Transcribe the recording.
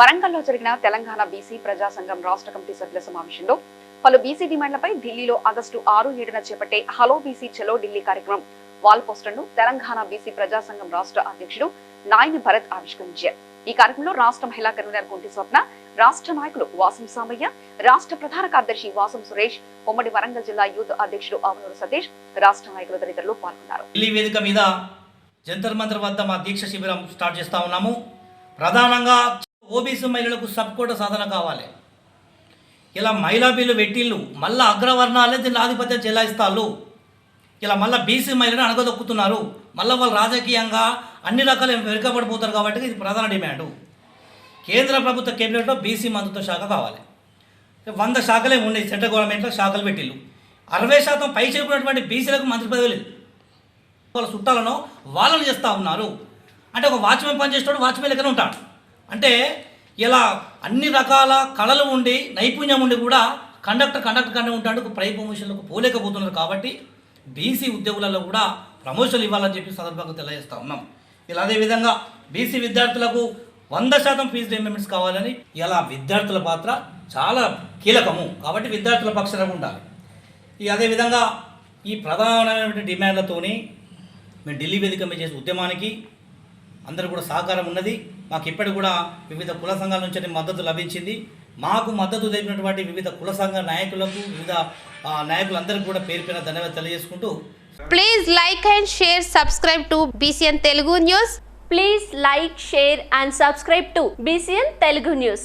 వరంగల్లో జరిగిన తెలంగాణ బీసీ ప్రజాసంఘం రాష్ట్ర కమిటీ సభ్యుల సమావేశంలో పలు బీసీ డిమాండ్లపై ఢిల్లీలో ఆగస్టు ఆరు ఏడున చేపట్టే హలో బీసీ చలో ఢిల్లీ కార్యక్రమం వాల్ పోస్టర్ను తెలంగాణ బీసీ ప్రజాసంఘం రాష్ట్ర అధ్యక్షుడు నాయని భరత్ ఆవిష్కరించారు. ఈ కార్యక్రమంలో రాష్ట్ర మహిళా కన్వీనర్ కుంటి స్వప్న రాష్ట్ర నాయకులు వాసం సామయ్య రాష్ట్ర ప్రధాన కార్యదర్శి వాసం సురేష్ ఉమ్మడి వరంగల్ జిల్లా యూత్ అధ్యక్షుడు ఆవనూరు సతీష్ రాష్ట్ర నాయకులు తదితరులు పాల్గొన్నారు. ఢిల్లీ వేదిక మీద జంతర్ మంతర్ వద్ద మా దీక్ష శిబిరం స్టార్ట్ చేస్తా ఉన్నాము. ప్రధానంగా ఓబీసీ మహిళలకు సబ్కోట సాధన కావాలి. ఇలా మహిళా బిల్లు పెట్టిళ్ళు మళ్ళా అగ్రవర్ణాలే దీన్ని ఆధిపత్యం చెలాయిస్తాళ్ళు. ఇలా మళ్ళీ బీసీ మహిళను అణగదొక్కుతున్నారు. మళ్ళీ వాళ్ళు రాజకీయంగా అన్ని రకాల వెనుకబడిపోతారు కాబట్టి ఇది ప్రధాన డిమాండు. కేంద్ర ప్రభుత్వ కేబినెట్లో బీసీ మంత్రిత్వ శాఖ కావాలి. వంద శాఖలే ఉన్నాయి సెంట్రల్ గవర్నమెంట్లో శాఖలు పెట్టిళ్ళు. అరవై శాతం పై చేరుకున్నటువంటి బీసీలకు మంత్రి పదవి లేదు వాళ్ళ చుట్టాలను వాళ్ళని చేస్తూ ఉన్నారు. అంటే ఒక వాచ్మెన్ పనిచేసేవాడు వాచ్మెన్ లెక్కనే ఉంటాడు. అంటే ఇలా అన్ని రకాల కళలు ఉండి నైపుణ్యం ఉండి కూడా కండక్టర్ కండక్టర్ కానీ ఉంటాడు ప్రై ప్రమోషన్లకు పోలేకపోతున్నారు కాబట్టి బీసీ ఉద్యోగులలో కూడా ప్రమోషన్లు ఇవ్వాలని చెప్పి సందర్భంగా తెలియజేస్తా ఉన్నాం. ఇలా అదేవిధంగా బీసీ విద్యార్థులకు వంద శాతం ఫీజు రీమెంబర్స్ కావాలని ఇలా విద్యార్థుల పాత్ర చాలా కీలకము కాబట్టి విద్యార్థుల పక్షాన ఉండాలి. ఈ అదేవిధంగా ఈ ప్రధానమైనటువంటి డిమాండ్లతోని మేము ఢిల్లీ వేదిక మీద చేసే ఉద్యమానికి అందరూ కూడా సహకారం ఉన్నది. మాకు ఇప్పటికి కూడా వివిధ కుల సంఘాల నుంచి మద్దతు లభించింది. మాకు మద్దతు తెలిపినటువంటి వివిధ కుల సంఘ నాయకులకు వివిధ నాయకులందరికీ కూడా పేరు పేరు ధన్యవాదాలు తెలియజేసుకుంటూ please like and share subscribe to BCN Telugu news please like share and subscribe to BCN Telugu news